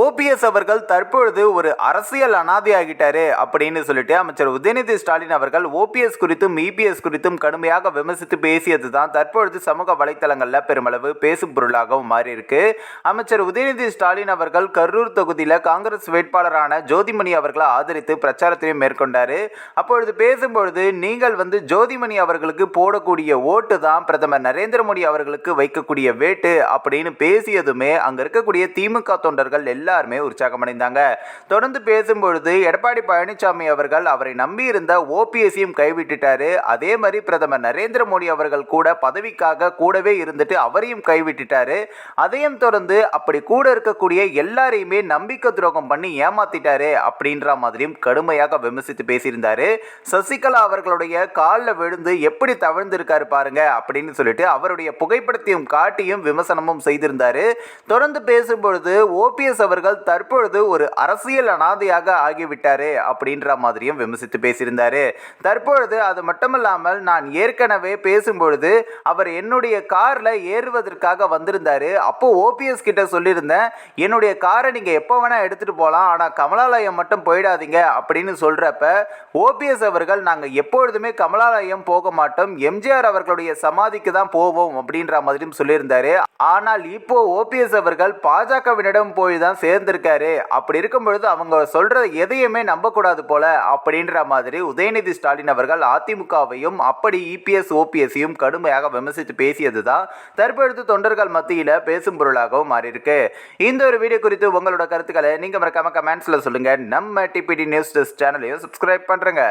OPS அவர்கள் தற்பொழுது ஒரு அரசியல் அனாதை ஆகிட்டாரு அப்படின்னு சொல்லிட்டு அமைச்சர் உதயநிதி ஸ்டாலின் அவர்கள் ஓபிஎஸ் குறித்தும் இபிஎஸ் குறித்தும் கடுமையாக விமர்சித்து பேசியது தான் தற்பொழுது சமூக வலைத்தளங்களில் பெருமளவு பேசும் பொருளாகவும் மாறியிருக்கு. அமைச்சர் உதயநிதி ஸ்டாலின் அவர்கள் கரூர் தொகுதியில் காங்கிரஸ் வேட்பாளரான ஜோதிமணி அவர்களை ஆதரித்து பிரச்சாரத்தையும் மேற்கொண்டார். அப்பொழுது பேசும்பொழுது நீங்கள் வந்து ஜோதிமணி அவர்களுக்கு போடக்கூடிய ஓட்டு தான் பிரதமர் நரேந்திர மோடி அவர்களுக்கு வைக்கக்கூடிய வேட்டு அப்படின்னு பேசியதுமே அங்கே இருக்கக்கூடிய திமுக தொண்டர்கள் எல்லாருமே உற்சாகமடைந்தாங்க. தொடர்ந்து பேசும்பொழுது எடப்பாடி பழனிசாமி அவர்கள் அவரை நம்பியிருந்த ஓபிஎஸ்ஸையும் கைவிட்டுட்டாரு. அதே மாதிரி பிரதமர் நரேந்திர மோடி அவர்கள் கூட பதவிக்காக கூடவே இருந்துட்டு அவரையும் கைவிட்டுட்டாரு. அதையும் தொடர்ந்து அப்படி கூட இருக்கக்கூடிய எல்லாரையுமே நம்பிக்கை துரோகம் பண்ணி ஏமாத்திட்டாரு அப்படின்ற மாதிரியும் கடுமையாக விமர்சித்து பேசியிருந்தாரு. சசிகலா அவர்களுடைய காலில் விழுந்து எப்படி தவிழ்ந்திருக்காரு பாருங்க அப்படின்னு சொல்லிட்டு அவருடைய புகைப்படத்தையும் காட்டியும் விமர்சனமும் செய்திருந்தாரு. தொடர்ந்து பேசும்பொழுது ஓபிஎஸ் அவர் அவர்கள் தற்பொழுது ஒரு அரசியல் அனாதையாக ஆகிவிட்டாரே அப்படின்ற மாதிரியும் விமர்சித்து பேசியிருந்தாரு. தற்பொழுது அது மட்டுமல்லாமல் நான் ஏற்கனவே பேசும்பொழுது அவர் என்னுடைய கார்ல ஏறுவதற்காக வந்திருந்தாரு. அப்போ ஓபிஎஸ் கிட்ட சொல்லியிருந்தேன் என்னுடைய காரை நீங்க எப்போ வேணா எடுத்துட்டு போகலாம் ஆனா கமலாலயம் மட்டும் போயிடாதீங்க அப்படின்னு சொல்றப்ப ஓபிஎஸ் அவர்கள் நாங்கள் எப்பொழுதுமே கமலாலயம் போக மாட்டோம் எம்ஜிஆர் அவர்களுடைய சமாதிக்கு தான் போவோம் அப்படின்ற மாதிரியும் சொல்லியிருந்தாரு. ஆனால் இப்போ ஓபிஎஸ் அவர்கள் பாஜகவினிடம் போய் தான் சேர்ந்திருக்காரு. அப்படி இருக்கும் பொழுது அவங்க சொல்ற எதையுமே நம்பக்கூடாது போல அப்படின்ற மாதிரி உதயநிதி ஸ்டாலின் அவர்கள் அதிமுகவையும் அப்படி இபிஎஸ் ஓபிஎஸ்ஸையும் கடுமையாக விமர்சித்து பேசியது தான் தற்பொழுது தொண்டர்கள் மத்தியில் பேசும் பொருளாகவும் மாறியிருக்கு. இந்த ஒரு வீடியோ குறித்து உங்களோட கருத்துக்களை நீங்கள் மறக்காம கமெண்ட்ஸில் சொல்லுங்கள் நம்ம டிபிடி நியூஸ் டெஸ்ட் சேனலையும் சப்ஸ்கிரைப் பண்ணுறேங்க